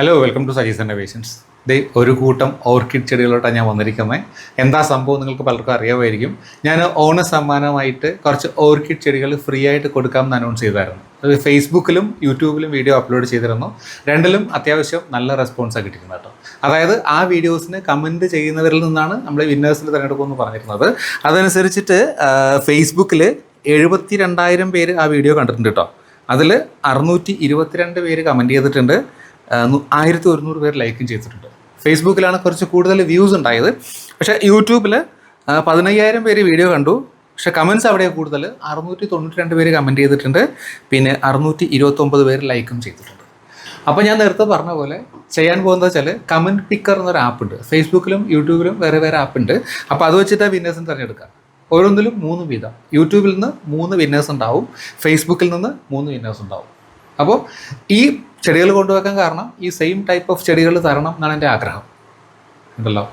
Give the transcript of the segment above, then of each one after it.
Hello welcome to Saji's Innovations ദേ ഒരു കൂട്ടം orchid ചെടികളോട്ടാണ് ഞാൻ വന്നിരിക്കുന്നത് എന്താ സംഭവം നിങ്ങൾക്ക് പലർക്കും അറിയാമായിരിക്കും. ഞാൻ ഓണ സമ്മാനമായിട്ട് കുറച്ച് ഓർക്കിഡ് ചെടികൾ ഫ്രീ ആയിട്ട് കൊടുക്കാമെന്ന് അനൗൺസ് ചെയ്തായിരുന്നു. അത് ഫേസ്ബുക്കിലും യൂട്യൂബിലും വീഡിയോ അപ്ലോഡ് ചെയ്തിരുന്നു. രണ്ടിലും അത്യാവശ്യം നല്ല റെസ്പോൺസാണ് കിട്ടിയിരുന്നത് കേട്ടോ. അതായത് ആ വീഡിയോസിന് കമന്റ് ചെയ്യുന്നവരിൽ നിന്നാണ് നമ്മൾ വിന്നേഴ്സിന് തിരഞ്ഞെടുക്കുമെന്ന് പറഞ്ഞിരുന്നത്. അതനുസരിച്ചിട്ട് ഫേസ്ബുക്കിൽ എഴുപത്തി രണ്ടായിരം പേര് ആ വീഡിയോ കണ്ടിട്ടുണ്ട് കേട്ടോ. അതിൽ അറുന്നൂറ്റി ഇരുപത്തിരണ്ട് പേര് കമന്റ് ചെയ്തിട്ടുണ്ട്. ആയിരത്തി ഒരുന്നൂറ് പേര് ലൈക്കും ചെയ്തിട്ടുണ്ട്. ഫേസ്ബുക്കിലാണ് കുറച്ച് കൂടുതൽ വ്യൂസ് ഉണ്ടായത്. പക്ഷേ യൂട്യൂബിൽ പതിനയ്യായിരം പേര് വീഡിയോ കണ്ടു. പക്ഷേ കമൻസ് അവിടെ കൂടുതൽ അറുന്നൂറ്റി തൊണ്ണൂറ്റി രണ്ട് പേര് കമന്റ് ചെയ്തിട്ടുണ്ട്. പിന്നെ അറുന്നൂറ്റി ഇരുപത്തൊമ്പത് പേര് ലൈക്കും ചെയ്തിട്ടുണ്ട്. അപ്പോൾ ഞാൻ നേരത്തെ പറഞ്ഞ പോലെ ചെയ്യാൻ പോകുന്നത് വെച്ചാൽ കമന്റ് പിക്കർ എന്നൊരു ആപ്പ് ഉണ്ട് ഫേസ്ബുക്കിലും യൂട്യൂബിലും വേറെ വേറെ ആപ്പ് ഉണ്ട് അപ്പോൾ അത് വെച്ചിട്ട് വിന്നേഴ്സിന് തിരഞ്ഞെടുക്കുക. ഓരോന്നിലും മൂന്ന് വീതം. യൂട്യൂബിൽ നിന്ന് മൂന്ന് വിന്നേഴ്സ് ഉണ്ടാവും. ഫേസ്ബുക്കിൽ നിന്ന് മൂന്ന് വിന്നേഴ്സ് ഉണ്ടാവും. അപ്പോൾ ഈ ചെടികൾ കൊണ്ടുവെക്കാൻ കാരണം ഈ സെയിം ടൈപ്പ് ഓഫ് ചെടികൾ തരണം എന്നാണ് എന്റെ ആഗ്രഹം. ഉണ്ടല്ലോ?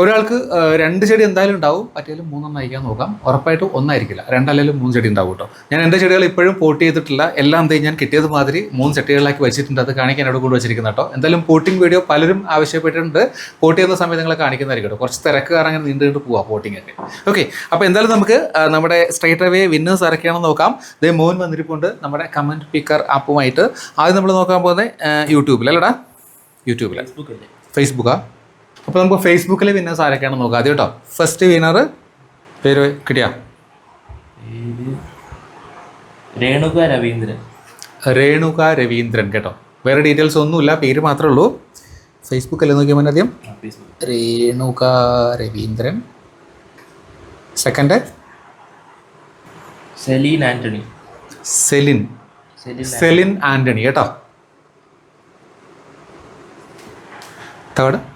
ഒരാൾക്ക് രണ്ട് ചെടി എന്തായാലും ഉണ്ടാവും. പറ്റിയാലും മൂന്നെണ്ണം അയക്കാൻ നോക്കാം. ഉറപ്പായിട്ടും ഒന്നായിരിക്കില്ല. രണ്ടല്ലെങ്കിലും മൂന്ന് ചെടി ഉണ്ടാവും കേട്ടോ. ഞാൻ എന്റെ ചെടികൾ ഇപ്പോഴും പോട്ട് ചെയ്തിട്ടില്ല. എല്ലാം എന്തെങ്കിലും ഞാൻ കിട്ടിയത് മാതിരി മൂന്ന് ചെട്ടികളിലാക്കി വെച്ചിട്ടുണ്ട്. അത് കാണിക്കാൻ അവിടെ കൂടെ വെച്ചിരിക്കുന്ന കേട്ടോ. എന്തായാലും പോട്ടിംഗ് വീഡിയോ പലരും ആവശ്യപ്പെട്ടിട്ടുണ്ട്. പോട്ട് ചെയ്യുന്ന സമയത്ത് നിങ്ങളെ കാണിക്കുന്നതായിരിക്കും കേട്ടോ. കുറച്ച് തിരക്ക് കാരണം അങ്ങനെ നീണ്ടു നീണ്ടു പോവാം പോട്ടിംഗ് ഒക്കെ. ഓക്കെ അപ്പോൾ എന്തായാലും നമുക്ക് നമ്മുടെ സ്ട്രൈറ്റ് അവേ വിന്നേഴ്സ് ആരൊക്കെയാണെന്ന് നോക്കാം. ദേ മോൻ വന്നിരിപ്പുണ്ട്. നമ്മുടെ കമന്റ് പിക്കർ ആപ്പുമായിട്ട്. ആദ്യം നമ്മൾ നോക്കാൻ പോകുന്നത് യൂട്യൂബിൽ അല്ലടാ? യൂട്യൂബിൽ ഫേസ്ബുക്കാ അപ്പോൾ നമുക്ക് ഫേസ്ബുക്കിലെ വിന്നേഴ്സ് ആരൊക്കെയാണ് നോക്കാം. ആദ്യം കേട്ടോ ഫസ്റ്റ് വിന്നർ പേര് കിട്ടിയാ? രേണുക രവീന്ദ്രൻ. രേണുക രവീന്ദ്രൻ കേട്ടോ. വേറെ ഡീറ്റെയിൽസ് ഒന്നുമില്ല പേര് മാത്രമേ ഉള്ളൂ. ഫേസ്ബുക്കിൽ നോക്കിയാൽ മതി ആദ്യം. Renuka Raveendran. Second Celine Antony. Celine. Celine Antony. കേട്ടോ. Third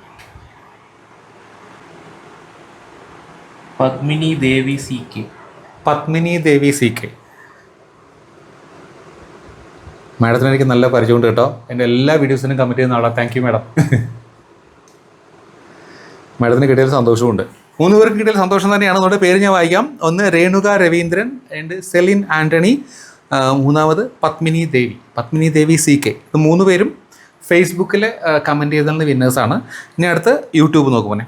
Padmini Devi C K. Padmini Devi C K. മാഡത്തിന് എനിക്ക് നല്ല പരിചയമുണ്ട് കേട്ടോ. എന്റെ എല്ലാ വീഡിയോസിനും കമന്റ് ചെയ്യുന്ന ആളാണ് താങ്ക് യു മാഡം മാഡത്തിന് കിട്ടിയതിൽ സന്തോഷമുണ്ട്. മൂന്ന് പേർക്ക് കിട്ടിയാൽ സന്തോഷം തന്നെയാണ്. നമ്മുടെ പേര് ഞാൻ വായിക്കാം. ഒന്ന് Renuka Raveendran and Celine Antony മൂന്നാമത് പത്മിനി ദേവി. Padmini Devi C K. ഇത് മൂന്ന് പേരും ഫേസ്ബുക്കിൽ കമന്റ് ചെയ്തുള്ള വിന്നേഴ്സാണ് ഇനി അടുത്ത് യൂട്യൂബ് നോക്കുമോനെ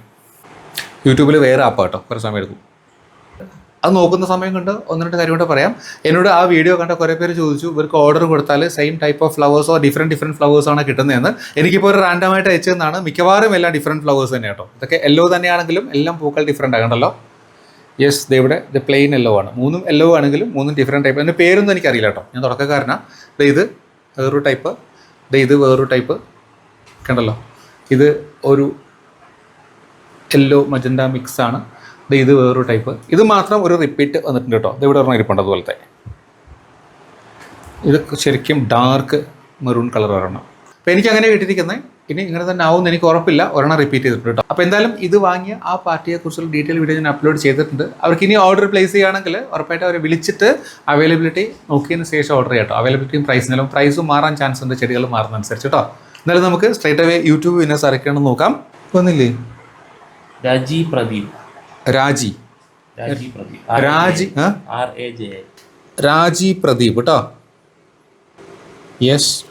യൂട്യൂബിൽ വേറെ ആപ്പ് കേട്ടോ കുറേ സമയം എടുക്കും. അത് നോക്കുന്ന സമയം കൊണ്ട് ഒന്ന് രണ്ട് കാര്യം കൂടെ പറയാം. എന്നോട് ആ വീഡിയോ കണ്ട കുറേ പേര് ചോദിച്ചു ഇവർക്ക് ഓർഡർ കൊടുത്താൽ സെയിം ടൈപ്പ് ഓഫ് ഫ്ലവേഴ്സോ ഡിഫറെന്റ് ഡിഫറെന്റ് ഫ്ലവേഴ്സാണ് കിട്ടുന്നതെന്ന്? എനിക്കിപ്പോൾ ഒരു റാൻഡമായിട്ട് അയച്ചതെന്നാണ് മിക്കവാറും എല്ലാം ഡിഫറെന്റ് ഫ്ലവേഴ്സ് തന്നെ കേട്ടോ. ഇതൊക്കെ യെല്ലോ തന്നെയാണെങ്കിലും എല്ലാം പൂക്കൾ ഡിഫറെന്റ് ആകണ്ടല്ലോ. യെസ് ഇവിടെ ഇത് പ്ലെയിൻ യെല്ലോ ആണ്. മൂന്നും യെല്ലോ ആണെങ്കിലും മൂന്നും ഡിഫറെന്റ് ടൈപ്പ് എന്റെ പേരൊന്നും എനിക്കറിയില്ല കേട്ടോ. ഞാൻ തുടക്കക്കാരനാണ് ഇത് വേറൊരു ടൈപ്പ് ഇത് വേറൊരു ടൈപ്പ് കണ്ടല്ലോ? ഇത് ഒരു യെല്ലോ മജന്ത മിക്സ് ആണ്. ഇത് വേറൊരു ടൈപ്പ് ഇത് മാത്രം ഒരു റിപ്പീറ്റ് വന്നിട്ടുണ്ട് കേട്ടോ ഇത് ഇവിടെ ഒരെണ്ണം ഇരിപ്പുണ്ട് അതുപോലത്തെ. ഇത് ശരിക്കും ഡാർക്ക് മെറൂൺ കളർ ഒരെണ്ണം അപ്പോൾ എനിക്ക് അങ്ങനെ കിട്ടിയിരിക്കുന്നത് ഇനി ഇങ്ങനെ തന്നെ ആവും എനിക്ക് ഉറപ്പില്ല. ഒരെണ്ണം റിപ്പീറ്റ് ചെയ്തിട്ടുണ്ട് കേട്ടോ അപ്പോൾ എന്തായാലും ഇത് വാങ്ങിയ ആ പാർട്ടിയെക്കുറിച്ചുള്ള ഡീറ്റെയിൽ വീഡിയോ ഞാൻ അപ്ലോഡ് ചെയ്തിട്ടുണ്ട്. അവർക്ക് ഇനി ഓർഡർ പ്ലേസ് ചെയ്യുകയാണെങ്കിൽ ഉറപ്പായിട്ട് അവരെ വിളിച്ചിട്ട് അവൈലബിലിറ്റി നോക്കിയതിന് ശേഷം ഓർഡർ ചെയ്യാം കേട്ടോ അവൈലബിലിറ്റിയും പ്രൈസിനും പ്രൈസും മാറാൻ ചാൻസ് ഉണ്ട്. ചെടികൾ മാറുന്നതനുസരിച്ച് കേട്ടോ എന്നാലും നമുക്ക് സ്ട്രൈറ്റ് അവേ യൂട്യൂബ് വിന്നേഴ്സ് ആരൊക്കെയാണെന്ന് നോക്കാം. വന്നില്ലേ? രാജി പ്രദീപ്. രാജി. രാജി പ്രദീപ്. രാജി ആ? R A J. Raji Pradeep കേട്ടോ yes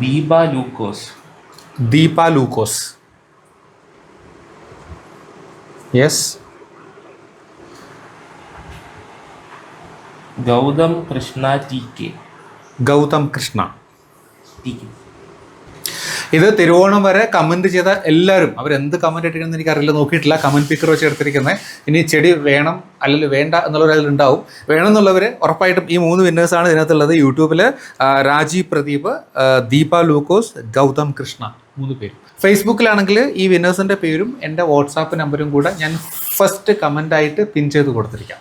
Deepa Lukose. Deepa Lukose. Yes Gautham Krishna T K. Gautham Krishna. T K. ഇത് തിരുവോണം വരെ കമന്റ് ചെയ്ത എല്ലാവരും അവരെന്ത് കമന്റ് ഇട്ടിരിക്കുന്നത് എനിക്ക് അറിയില്ല നോക്കിയിട്ടില്ല കമന്റ് പിക്കർ വെച്ച് എടുത്തിരിക്കുന്നത് ഇനി ചെടി വേണം അല്ലെങ്കിൽ വേണ്ട എന്നുള്ളവർ അതിലുണ്ടാവും വേണം എന്നുള്ളവർ ഉറപ്പായിട്ടും ഈ മൂന്ന് വിന്നേഴ്സാണ് ഇതിനകത്തുള്ളത്. യൂട്യൂബിൽ രാജീവ് പ്രദീപ് ദീപ ലൂക്കോസ് ഗൗതം കൃഷ്ണ മൂന്ന് പേര്. ഫേസ്ബുക്കിലാണെങ്കിൽ ഈ വിന്നേഴ്സിന്റെ പേരും എന്റെ വാട്സാപ്പ് നമ്പരും കൂടെ ഞാൻ ഫസ്റ്റ് കമന്റായിട്ട് പിൻ ചെയ്ത് കൊടുത്തിരിക്കാം.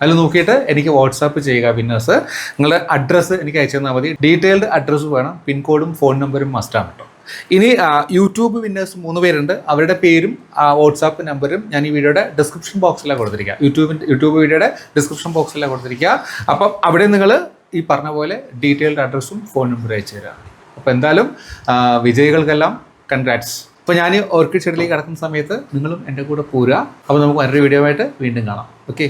അതിൽ നോക്കിയിട്ട് എനിക്ക് വാട്സാപ്പ് ചെയ്യുക വിന്നേഴ്സ് നിങ്ങളുടെ അഡ്രസ്സ് എനിക്ക് അയച്ചു തന്നാൽ മതി. ഡീറ്റെയിൽഡ് അഡ്രസ്സ് വേണം. പിൻകോഡും ഫോൺ നമ്പറും മസ്റ്റാണ് കേട്ടോ ഇനി യൂട്യൂബ് വിന്നേഴ്സ് മൂന്ന് പേരുണ്ട്. അവരുടെ പേരും വാട്സാപ്പ് നമ്പറും ഞാൻ ഈ വീഡിയോയുടെ ഡിസ്ക്രിപ്ഷൻ ബോക്സിലാണ് കൊടുത്തിരിക്കുക യൂട്യൂബിന്റെ യൂട്യൂബ് വീഡിയോയുടെ ഡിസ്ക്രിപ്ഷൻ ബോക്സിലാണ് കൊടുത്തിരിക്കുക അപ്പം അവിടെ നിങ്ങൾ ഈ പറഞ്ഞ പോലെ ഡീറ്റെയിൽഡ് അഡ്രസ്സും ഫോൺ നമ്പറും അയച്ചു തരാം അപ്പോൾ എന്തായാലും വിജയികൾക്കെല്ലാം കൺഗ്രാറ്റ്സ് അപ്പോൾ ഞാൻ ഓർക്കിഡ് ചെടിയിലേക്ക് കിടക്കുന്ന സമയത്ത് നിങ്ങളും എന്റെ കൂടെ പോരുക. അപ്പോൾ നമുക്ക് വേറൊരു വീഡിയോ ആയിട്ട് വീണ്ടും കാണാം. ഓക്കെ